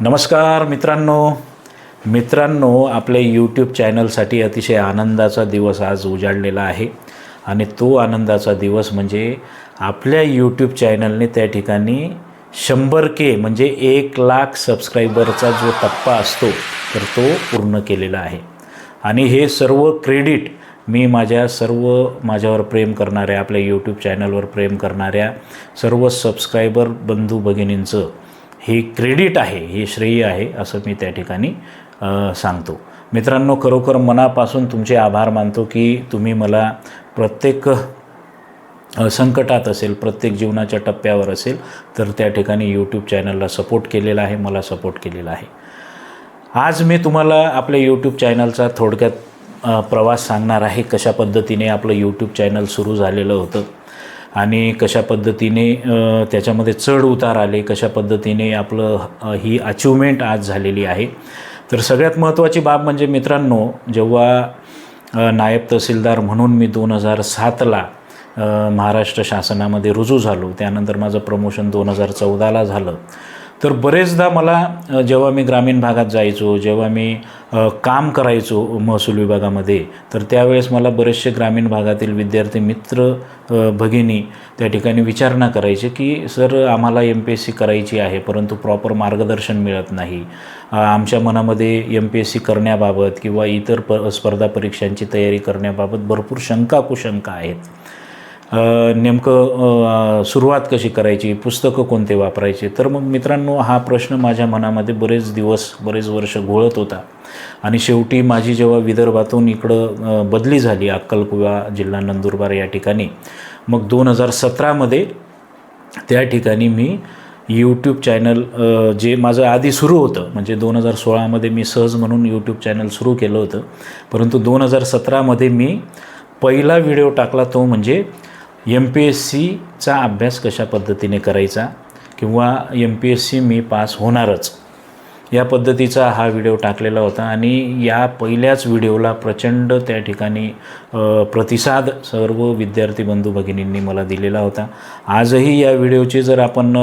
नमस्कार मित्रांनो. मित्रांनो आपल्या यूट्यूब चॅनलसाठी अतिशय आनंदाचा दिवस आज उजाडलेला आहे. आणि तो आनंदाचा दिवस म्हणजे आपल्या यूट्यूब चॅनलने त्या ठिकाणी शंभर के म्हणजे एक लाख सबस्क्रायबरचा जो टप्पा असतो तर तो पूर्ण केलेला आहे. आणि हे सर्व क्रेडिट मी माझ्या सर्व माझ्यावर प्रेम करणाऱ्या आपल्या यूट्यूब चॅनलवर प्रेम करणाऱ्या सर्व सबस्क्रायबर बंधू भगिनींचं हे क्रेडिट आहे हे श्रेय आहे असं मी त्या ठिकाणी सांगतो. मित्रांनो खरोखर मनापासून तुमचे आभार मानतो की तुम्ही मला प्रत्येक संकटात असेल प्रत्येक जीवनाच्या टप्प्यावर असेल तर त्या ठिकाणी यूट्यूब चॅनलला सपोर्ट केलेला आहे मला सपोर्ट केलेला आहे. आज मी तुम्हाला आपल्या यूट्यूब चॅनलचा थोडक्यात प्रवास सांगणार आहे कशा पद्धतीने आपलं यूट्यूब चॅनल सुरू झालेलं होतं. आणि कशा पद्धतीने त्याच्यामध्ये चढ उतार आले कशा पद्धतीने आपलं ही अचिवमेंट आज झालेली आहे. तर सगळ्यात महत्त्वाची बाब म्हणजे मित्रांनो जेव्हा नायब तहसीलदार म्हणून मी दोन हजार सातला महाराष्ट्र शासनामध्ये रुजू झालो त्यानंतर माझं प्रमोशन दोन हजार चौदाला झालं तर बरेचदा मला जेव्हा मी ग्रामीण भागात जायचो जेव्हा मी काम करायचो महसूल विभागामध्ये तर त्यावेळेस मला बरेचसे ग्रामीण भागातील विद्यार्थी मित्र भगिनी त्या ठिकाणी विचारणा करायचे की सर आम्हाला एम पी एस सी करायची आहे परंतु प्रॉपर मार्गदर्शन मिळत नाही. आमच्या मनामध्ये एम पी एस सी करण्याबाबत किंवा इतर प स्पर्धा परीक्षांची तयारी करण्याबाबत भरपूर शंका कुशंका आहेत. नेमकं सुरुवात कशी करायची पुस्तकं कोणते वापरायचे? तर मग मित्रांनो हा प्रश्न माझ्या मनामध्ये बरेच दिवस बरेच वर्ष घोळत होता. आणि शेवटी माझी जेव्हा विदर्भातून इकडं बदली झाली अक्कलकुवा जिल्हा नंदुरबार या ठिकाणी मग दोन हजार सतरामध्ये त्या ठिकाणी मी यूट्यूब चॅनल जे माझं आधी सुरू होतं म्हणजे दोन हजार सोळामध्ये मी सहज म्हणून यूट्यूब चॅनल सुरू केलं होतं. परंतु दोन हजार सतरामध्ये मी पहिला व्हिडिओ टाकला तो म्हणजे एम पी एस सीचा अभ्यास कशा पद्धतीने करायचा किंवा एम पी एस सी मी पास होणारच? या पद्धतीचा हा व्हिडिओ टाकलेला होता आणि या पहिल्याच व्हिडिओला प्रचंड त्या ठिकाणी प्रतिसाद सर्व विद्यार्थी बंधू भगिनींनी मला दिलेला होता. आजही या व्हिडिओचे जर आपण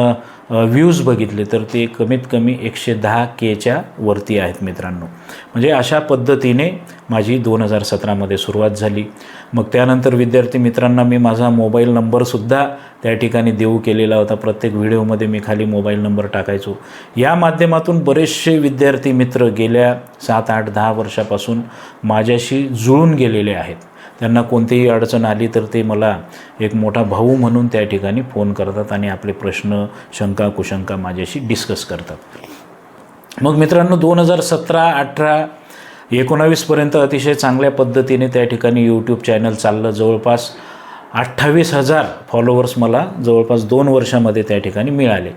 व्ह्यूज बघितले तर ते कमीत कमी एकशे दहा केच्या वरती आहेत मित्रांनो. म्हणजे अशा पद्धतीने माझी दोन हजार सतरामध्ये सुरुवात झाली. मग त्यानंतर विद्यार्थी मित्रांना मी माझा मोबाईल नंबरसुद्धा त्या ठिकाणी देऊ केलेला होता. प्रत्येक व्हिडिओमध्ये मी खाली मोबाईल नंबर टाकायचो. या माध्यमातून बरेचसे विद्यार्थी मित्र गेल्या सात आठ दहा वर्षापासून माझ्याशी जुळून गेलेले आहेत. त्यांना कोणतीही अडचण आली तर ते मला एक मोठा भाऊ म्हणून त्या ठिकाणी फोन करतात आणि आपले प्रश्न शंका कुशंका माझ्याशी डिस्कस करतात. मग मित्रांनो दोन हजार सतरा अठरा एकोणावीसपर्यंत अतिशय चांगल्या पद्धतीने त्या ठिकाणी यूट्यूब चॅनल चाललं. जवळपास अठ्ठावीस हजार फॉलोअर्स मला जवळपास दोन वर्षामध्ये त्या ठिकाणी मिळाले.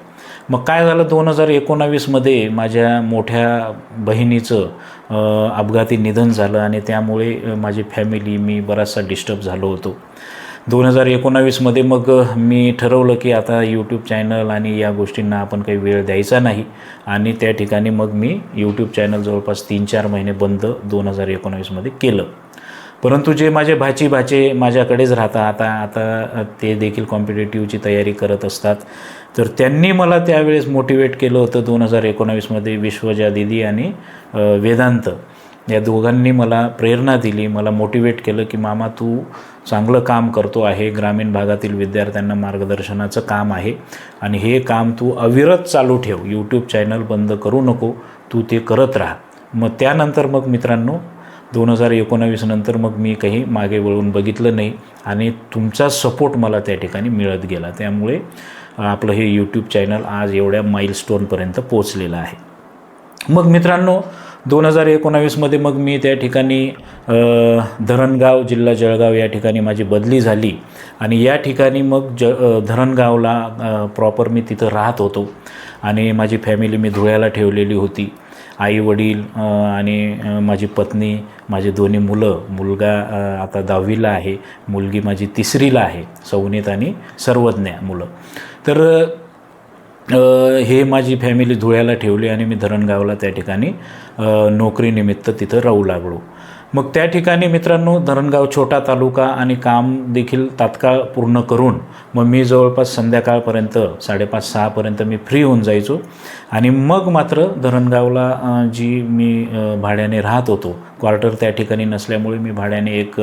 मग काय झालं? दोन हजार एकोणावीसमध्ये माझ्या मोठ्या बहिणीचं अपघाती निधन झालं आणि त्यामुळे माझी फॅमिली मी बराचसा डिस्टर्ब झालो होतो. दोन हजार एकोणावीसमध्ये मग मी ठरवलं की आता यूट्यूब चॅनल आणि या गोष्टींना आपण काही वेळ द्यायचा नाही. आणि त्या ठिकाणी मग मी यूट्यूब चॅनल जवळपास तीन चार महिने बंद दोन हजार एकोणावीसमध्ये केलं. परंतु जे माझे भाची भाचे माझ्याकडेच राहतात आता आता ते देखील कॉम्पिटेटिव्हची तयारी करत असतात. तर त्यांनी मला त्यावेळेस मोटिवेट केलं होतं दोन हजार एकोणावीसमध्ये विश्वजा दिदी आणि वेदांत. या दोघांनी मला प्रेरणा दिली मला मोटिवेट केलं की मामा तू चांगलं काम करतो आहे ग्रामीण भागातील विद्यार्थ्यांना मार्गदर्शनाचं काम आहे आणि हे काम तू अविरत चालू ठेव यूट्यूब चॅनल बंद करू नको तू ते करत राहा. मग त्यानंतर मग मित्रांनो दोन हजार एकोणावीस नंतर मग मी काही मागे वळून बघितलं नाही आणि तुमचा सपोर्ट मला त्या ठिकाणी मिळत गेला. त्यामुळे आपलं हे यूट्यूब चॅनल आज एवढ्या माईलस्टोनपर्यंत पोचलेलं आहे. मग मित्रांनो दोन हजार एकोणावीसमध्ये मग मी त्या ठिकाणी धरणगाव जिल्हा जळगाव या ठिकाणी माझी बदली झाली. आणि या ठिकाणी मग ज धरणगावला प्रॉपर मी तिथं राहत होतो. आणि माझी फॅमिली मी धुळ्याला ठेवलेली होती. आई वडील आणि माझी पत्नी माझी दोन्ही मुलं मुलगा आता दहावीला आहे मुलगी माझी तिसरीला आहे सौनीत आणि सर्वज्ञ मुलं. तर हे माझी फॅमिली धुळ्याला ठेवली आणि मी धरणगावला त्या ठिकाणी नोकरीनिमित्त तिथं राहू लागलो. मग त्या ठिकाणी मित्रांनो धरणगाव छोटा तालुका आणि काम देखील तात्काळ पूर्ण करून मग मी जवळपास संध्याकाळपर्यंत साडेपाच सहापर्यंत मी फ्री होऊन जायचो. आणि मग मात्र धरणगावला जी मी भाड्याने राहत होतो क्वार्टर त्या ठिकाणी नसल्यामुळे मी भाड्याने एक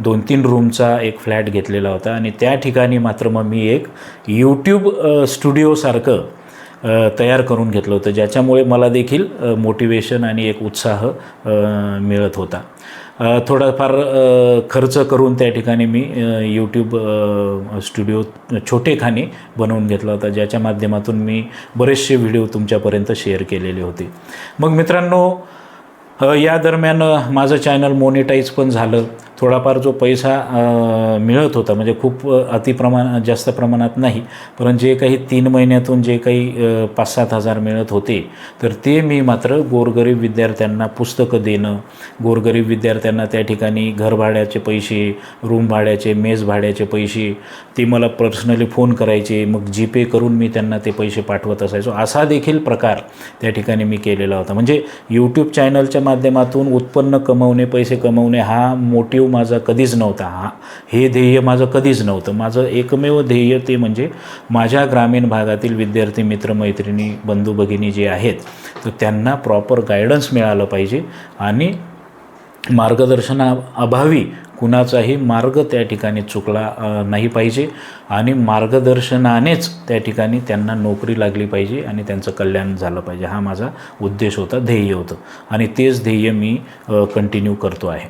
दोन तीन रूमचा एक फ्लॅट घेतलेला होता. आणि त्या ठिकाणी मात्र मग मी एक यूट्यूब स्टुडिओसारखं तयार करून घेतलं होतं ज्याच्यामुळे मला देखील मोटिवेशन आणि एक उत्साह मिळत होता. थोडाफार खर्च करून त्या ठिकाणी मी यूट्यूब स्टुडिओ छोटेखानी बनवून घेतला होता ज्याच्या माध्यमातून मी बरेचसे व्हिडिओ तुमच्यापर्यंत शेअर केलेले होते. मग मित्रांनो या दरम्यान माझं चॅनल मोनिटाईज पण झालं. थोडाफार जो पैसा मिळत होता म्हणजे खूप अतिप्रमाण जास्त प्रमाणात नाही पण जे काही तीन महिन्यातून जे काही पाच सात हजार मिळत होते तर ते मी मात्र गोरगरीब विद्यार्थ्यांना पुस्तकं देणं गोरगरीब विद्यार्थ्यांना त्या ठिकाणी घर भाड्याचे पैसे रूम भाड्याचे मेस भाड्याचे पैसे ते मला पर्सनली फोन करायचे मग जीपे करून मी त्यांना ते पैसे पाठवत असायचो. असा देखील प्रकार त्या ठिकाणी मी केलेला होता. म्हणजे यूट्यूब चॅनलच्या माध्यमातून उत्पन्न कमवणे पैसे कमवणे हा मोटिव जीव माझा कधीच नव्हता. हा हे ध्येय माझं कधीच नव्हतं. माझं एकमेव ध्येय ते म्हणजे माझ्या ग्रामीण भागातील विद्यार्थी मित्रमैत्रिणी बंधू भगिनी जे आहेत तर त्यांना प्रॉपर गायडन्स मिळालं पाहिजे आणि मार्गदर्शना अभावी कुणाचाही मार्ग त्या ठिकाणी चुकला नाही पाहिजे आणि मार्गदर्शनानेच त्या ठिकाणी त्यांना नोकरी लागली पाहिजे आणि त्यांचं कल्याण झालं पाहिजे. हा माझा उद्देश होता ध्येय होतं. आणि तेच ध्येय मी कंटिन्यू करतो आहे.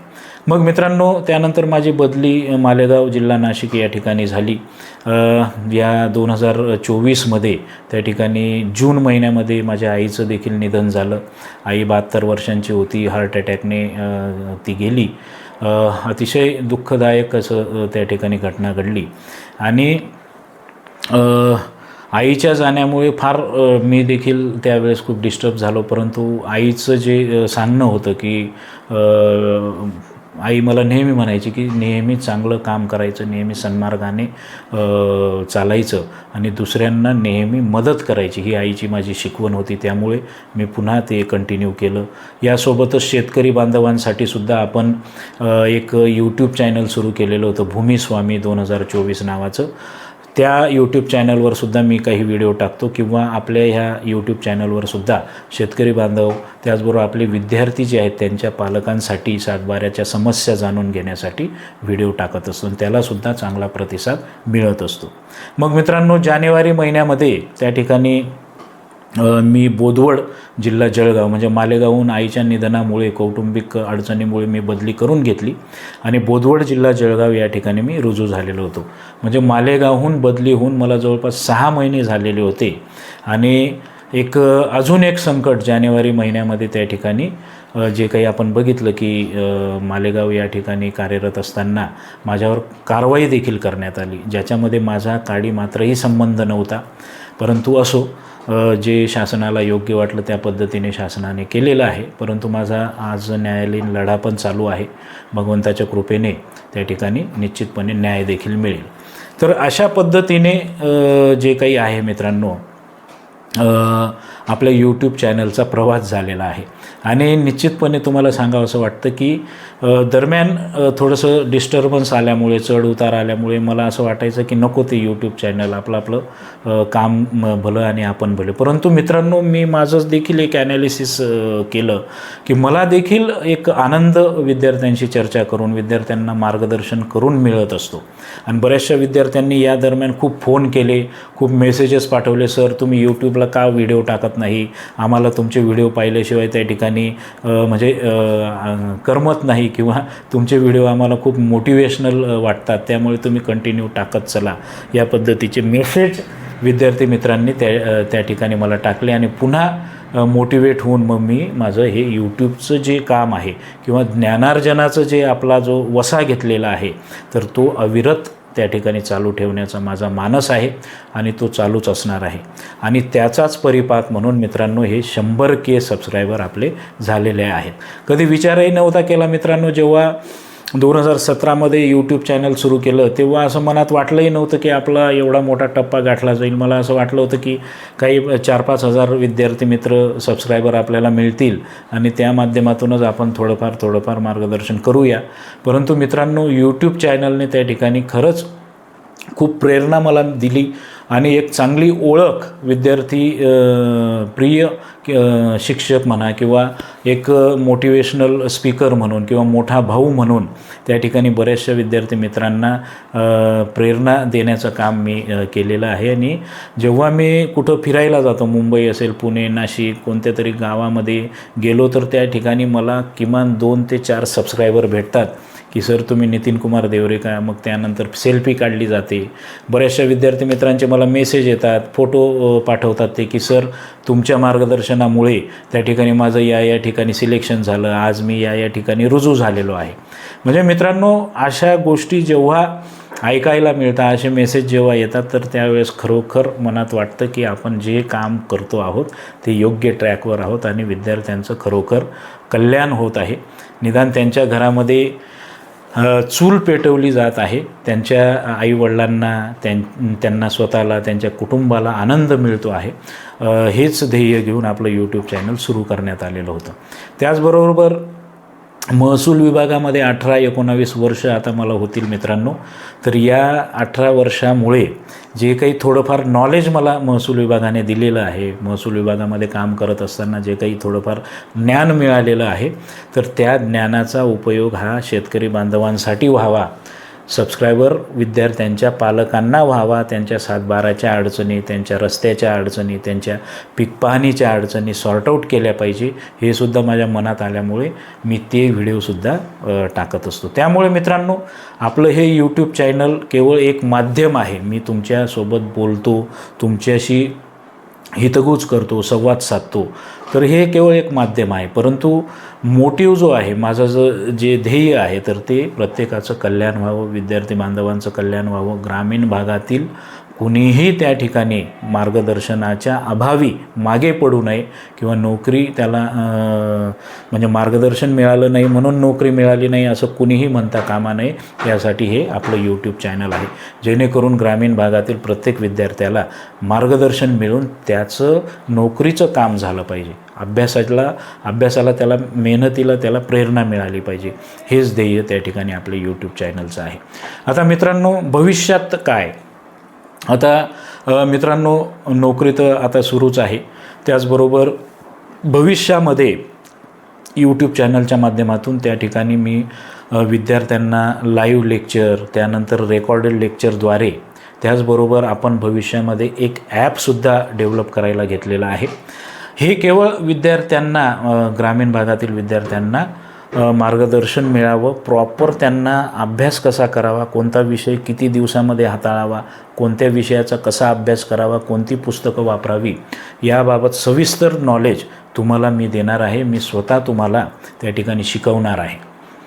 मग मित्रांनो त्यानंतर माझी बदली मालेगाव जिल्हा नाशिक या ठिकाणी झाली. या दोन हजार चोवीसमध्ये त्या ठिकाणी जून महिन्यामध्ये माझ्या आईचं देखील निधन झालं. आई बहात्तर वर्षांची होती हार्ट अटॅकने ती गेली. अतिशय दुःखदायक असं त्या ठिकाणी घटना घडली. आणि आईच्या जाण्यामुळे फार मी देखील त्यावेळेस खूप डिस्टर्ब झालो. परंतु आईचं जे सांगणं होतं की आई मला नेहमी म्हणायची की नेहमी चांगलं काम करायचं नेहमी सन्मार्गाने चालायचं आणि दुसऱ्यांना नेहमी मदत करायची. ही आईची माझी शिकवण होती. त्यामुळे मी पुन्हा ते कंटिन्यू केलं. यासोबतच शेतकरी बांधवांसाठी सुद्धा आपण एक यूट्यूब चॅनल सुरू केलेलं होतं. भूमिस्वामी दोन हजार चोवीस नावाचं. त्या यूट्यूब चॅनलवर सुद्धा मी काही व्हिडिओ टाकतो किंवा आपल्या ह्या यूट्यूब चॅनलवर सुद्धा शेतकरी बांधव त्याचबरोबर आपले विद्यार्थी जे आहेत त्यांच्या पालकांसाठी सातबाऱ्याच्या समस्या जाणून घेण्यासाठी व्हिडिओ टाकत असतो. आणि त्यालासुद्धा चांगला प्रतिसाद मिळत असतो. मग मित्रांनो जानेवारी महिन्यामध्ये त्या ठिकाणी मी बोदवड जिल्हा जळगाव म्हणजे मालेगावहून आईच्या निधनामुळे कौटुंबिक अडचणीमुळे मी बदली करून घेतली आणि बोदवड जिल्हा जळगाव या ठिकाणी मी रुजू झालेलो होतो. म्हणजे मालेगावहून बदली होऊन मला जवळपास सहा महिने झालेले होते आणि एक अजून एक संकट जानेवारी महिन्यामध्ये त्या ठिकाणी जे काही आपण बघितलं की मालेगाव या ठिकाणी कार्यरत असताना माझ्यावर कारवाई देखील करण्यात आली ज्याच्यामध्ये माझा काडी मात्रही संबंध नव्हता. परंतु असो जे शासनाला योग्य वाटलं त्या पद्धतीने शासनाने केलेलं आहे. परंतु माझा आज न्यायालयीन लढा पण चालू आहे. भगवंताच्या कृपेने त्या ठिकाणी निश्चितपणे न्याय देखील मिळेल. तर अशा पद्धतीने जे काही आहे मित्रांनो आपल्या यूट्यूब चॅनलचा प्रवास झालेला आहे. आणि निश्चितपणे तुम्हाला सांगावं असं वाटतं की दरम्यान थोडंसं डिस्टर्बन्स आल्यामुळे चढ उतार आल्यामुळे मला असं वाटायचं की नको ते यूट्यूब चॅनल आपलं आपलं काम भलं आणि आपण भलं. परंतु मित्रांनो मी माझंच देखील एक ॲनालिसिस केलं की मला देखील एक आनंद विद्यार्थ्यांशी चर्चा करून विद्यार्थ्यांना मार्गदर्शन करून मिळत असतो. आणि बऱ्याचशा विद्यार्थ्यांनी या दरम्यान खूप फोन केले खूप मेसेजेस पाठवले सर तुम्ही यूट्यूबला का व्हिडिओ टाकत नाही? आम्हाला तुमचे व्हिडिओ पाहिल्याशिवाय त्या ठिकाणी आणि म्हणजे करमत नाही किंवा तुमचे व्हिडिओ आम्हाला खूप मोटिवेशनल वाटतात. त्यामुळे तुम्ही कंटिन्यू टाकत चला. या पद्धतीचे मेसेज विद्यार्थी मित्रांनी त्या त्या ठिकाणी मला टाकले आणि पुन्हा मोटिवेट होऊन मग मी माझं हे यूट्यूबचं जे काम आहे किंवा ज्ञानार्जनाचं जे आपला जो वसा घेतलेला आहे तर तो अविरत त्या ठिकाणी चालू ठेवण्याचा माझा मानस आहे आणि तो चालूच असणार आहे. आणि त्याचाच परिपाक म्हणून मित्रांनो हे शंभर के सबस्क्रायबर आपले झालेले आहेत. कधी विचारही नव्हता केला मित्रांनो जेव्हा दोन हजार सतरामध्ये यूट्यूब चॅनल सुरू केलं तेव्हा असं मनात वाटलंही नव्हतं की आपला एवढा मोठा टप्पा गाठला जाईल. मला असं वाटलं होतं की काही चार पाच हजार विद्यार्थी मित्र सबस्क्रायबर आपल्याला मिळतील आणि त्या माध्यमातूनच आपण थोडंफार थोडंफार मार्गदर्शन करूया. परंतु मित्रांनो यूट्यूब चॅनलने त्या ठिकाणी खरंच खूप प्रेरणा मला दिली. आणि एक चांगली ओळख विद्यार्थी प्रिय शिक्षक म्हणा किंवा एक मोटिवेशनल स्पीकर म्हणून किंवा मोठा भाऊ म्हणून त्या ठिकाणी बऱ्याचशा विद्यार्थी मित्रांना प्रेरणा देण्याचं काम मी केलेलं आहे. आणि जेव्हा मी कुठं फिरायला जातो मुंबई असेल पुणे नाशिक कोणत्या तरी गावामध्ये गेलो तर त्या ठिकाणी मला किमान दोन ते चार सबस्क्रायबर भेटतात. की सर तुम्ही नितीन कुमार देवरे का? मग त्यानंतर सेल्फी काढली जाते. बऱ्याचशा विद्यार्थी मित्रांचे मला मेसेज येतात फोटो पाठवतात ते की सर तुमच्या मार्गदर्शनामुळे त्या ठिकाणी माझं या या ठिकाणी सिलेक्शन झालं. आज मी या या ठिकाणी रुजू झालेलो आहे. म्हणजे मित्रांनो अशा गोष्टी जेव्हा ऐकायला मिळतात असे मेसेज जेव्हा येतात तर त्यावेळेस खरोखर मनात वाटतं की आपण जे काम करतो आहोत ते योग्य ट्रॅकवर आहोत आणि विद्यार्थ्यांचं खरोखर कल्याण होत आहे. निदान त्यांच्या घरामध्ये चूल पेटवली जात आहे. त्यांच्या आईवडिलांना त्यां त्यांना स्वतःला त्यांच्या कुटुंबाला आनंद मिळतो आहे. हेच ध्येय घेऊन आपलं यूट्यूब चॅनल सुरू करण्यात आलेलं होतं. त्याचबरोबर महसूल विभागामध्ये अठरा एकोणावीस वर्ष आता मला होतील मित्रांनो. तर या अठरा वर्षामुळे जे काही थोडंफार नॉलेज मला महसूल विभागाने दिलेलं आहे महसूल विभागामध्ये काम करत असताना जे काही थोडंफार ज्ञान मिळालेलं आहे तर त्या ज्ञानाचा उपयोग हा शेतकरी बांधवांसाठी व्हावा सबस्क्रायबर विद्यार्थ्यांच्या पालकांना व्हावा त्यांच्या सातबाराच्या अडचणी त्यांच्या रस्त्याच्या अडचणी त्यांच्या पीक पाहणीच्या अडचणी सॉर्ट आऊट केल्या पाहिजे हे सुद्धा माझ्या मनात आल्यामुळे मी ते व्हिडिओसुद्धा टाकत असतो. त्यामुळे मित्रांनो आपलं हे यूट्यूब चॅनल केवळ एक माध्यम आहे. मी तुमच्यासोबत बोलतो तुमच्याशी हितगुज करतो संवाद साधतो. तर हे केवळ एक माध्यम आहे. परंतु मोटिव जो आहे माझं ज जे ध्येय आहे तर ते प्रत्येकाचं कल्याण व्हावं विद्यार्थी बांधवांचं कल्याण व्हावं ग्रामीण भागातील कुणीही त्या ठिकाणी मार्गदर्शनाच्या अभावी मागे पडू नये किंवा नोकरी त्याला म्हणजे मार्गदर्शन मिळालं नाही म्हणून नोकरी मिळाली नाही असं कुणीही म्हणता कामा नये यासाठी हे आपलं यूट्यूब चॅनल आहे. जेणेकरून ग्रामीण भागातील प्रत्येक विद्यार्थ्याला मार्गदर्शन मिळून त्याचं नोकरीचं काम झालं पाहिजे. अभ्यासाला अभ्यासाला त्याला मेहनतीला त्याला प्रेरणा मिळाली पाहिजे. हेच ध्येय त्या ठिकाणी आपले यूट्यूब चॅनलचं आहे. आता मित्रांनो भविष्यात काय? आता मित्रांनो नोकरी तर आता सुरूच आहे. त्याचबरोबर भविष्यामध्ये यूट्यूब चॅनलच्या माध्यमातून त्या ठिकाणी मी विद्यार्थ्यांना लाईव्ह लेक्चर त्यानंतर रेकॉर्डेड लेक्चरद्वारे त्याचबरोबर आपण भविष्यामध्ये एक ॲपसुद्धा डेव्हलप करायला घेतलेलं आहे. हे केवळ विद्यार्थ्यांना ग्रामीण भागातील विद्यार्थ्यांना मार्गदर्शन मिळावं. प्रॉपर त्यांना अभ्यास कसा करावा? कोणता विषय किती दिवसामध्ये हाताळावा? कोणत्या विषयाचा कसा अभ्यास करावा? कोणती पुस्तकं वापरावी? याबाबत सविस्तर नॉलेज तुम्हाला मी देणार आहे. मी स्वतः तुम्हाला त्या ठिकाणी शिकवणार आहे.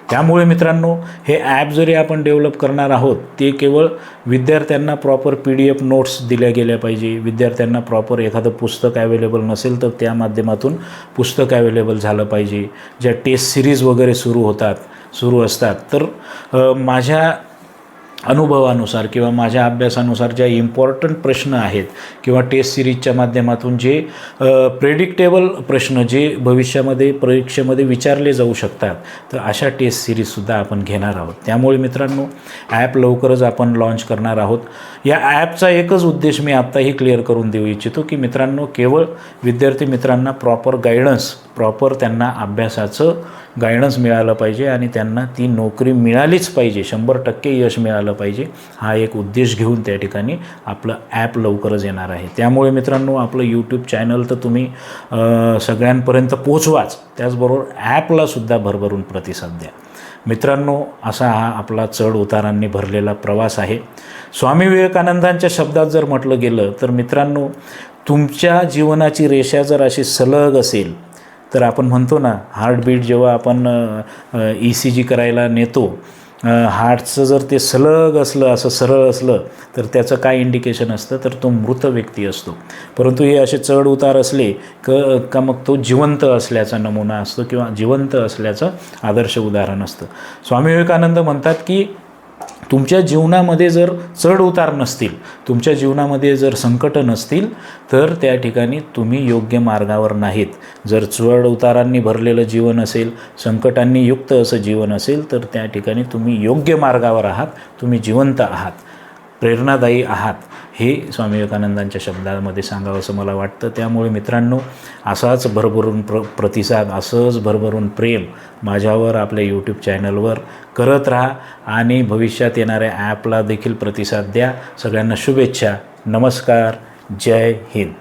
त्यामुळे मित्रांनो हे ॲप जरी आपण डेव्हलप करणार आहोत ते केवळ विद्यार्थ्यांना proper P D F notes दिल्या गेल्या पाहिजे. विद्यार्थ्यांना प्रॉपर एखादं पुस्तक अवेलेबल नसेल तर त्या माध्यमातून पुस्तक अवेलेबल झालं पाहिजे. ज्या टेस्ट सिरीज वगैरे सुरू होतात सुरू असतात. तर माझ्या अनुभवानुसार किंवा माझ्या अभ्यासानुसार ज्या इम्पॉर्टंट प्रश्न आहेत किंवा टेस्ट सिरीजच्या माध्यमातून जे प्रेडिक्टेबल प्रश्न जे भविष्यामध्ये परीक्षेमध्ये विचारले जाऊ शकतात तर अशा टेस्ट सिरीजसुद्धा आपण घेणार आहोत. त्यामुळे मित्रांनो ॲप लवकरच आपण लॉन्च करणार आहोत. या ॲपचा एकच उद्देश मी आत्ताही क्लिअर करून देऊ इच्छितो की मित्रांनो केवळ विद्यार्थी मित्रांना प्रॉपर गायडन्स प्रॉपर त्यांना अभ्यासाचं गायडन्स मिळालं पाहिजे आणि त्यांना ती नोकरी मिळालीच पाहिजे. शंभर टक्के यश मिळालं पाहिजे. हा एक उद्देश घेऊन त्या ठिकाणी आपलं ॲप लवकरच येणार आहे. त्यामुळे मित्रांनो आपलं यूट्यूब चॅनल तर तुम्ही सगळ्यांपर्यंत पोचवाच त्याचबरोबर ॲपलासुद्धा भरभरून प्रतिसाद द्या. मित्रांनो असा हा आपला चढ उतारांनी भरलेला प्रवास आहे. स्वामी विवेकानंदांच्या शब्दात जर म्हटलं गेलं तर मित्रांनो तुमच्या जीवनाची रेषा जर अशी सलग असेल तर आपण म्हणतो ना हार्टबीट जेव्हा आपण ई सी जी करायला नेतो हार्टचं जर ते सलग असलं असं सरळ असलं तर त्याचं काय इंडिकेशन असतं? तर तो मृत व्यक्ती असतो. परंतु हे असे चढ उतार असले क का मग तो जिवंत असल्याचा नमुना असतो किंवा जिवंत असल्याचं आदर्श उदाहरण असतं. स्वामी विवेकानंद म्हणतात की तुमच्या जीवनामध्ये जर चढ उतार नसतील तुमच्या जीवनामध्ये जर संकट नसतील तर त्या ठिकाणी तुम्ही योग्य मार्गावर नाहीत. जर चढ उतारांनी भरलेलं जीवन असेल संकटांनी युक्त असं जीवन असेल तर त्या ठिकाणी तुम्ही योग्य मार्गावर आहात तुम्ही जिवंत आहात. प्रेरणादायी आहात हे स्वामी विवेकानंदांच्या शब्दामध्ये सांगावं असं मला वाटतं. त्यामुळे मित्रांनो असाच भरभरून प्र प्रतिसाद असंच भरभरून प्रेम माझ्यावर आपल्या यूट्यूब चॅनलवर करत राहा आणि भविष्यात येणाऱ्या ॲपला देखील प्रतिसाद द्या. सगळ्यांना शुभेच्छा. नमस्कार. जय हिंद.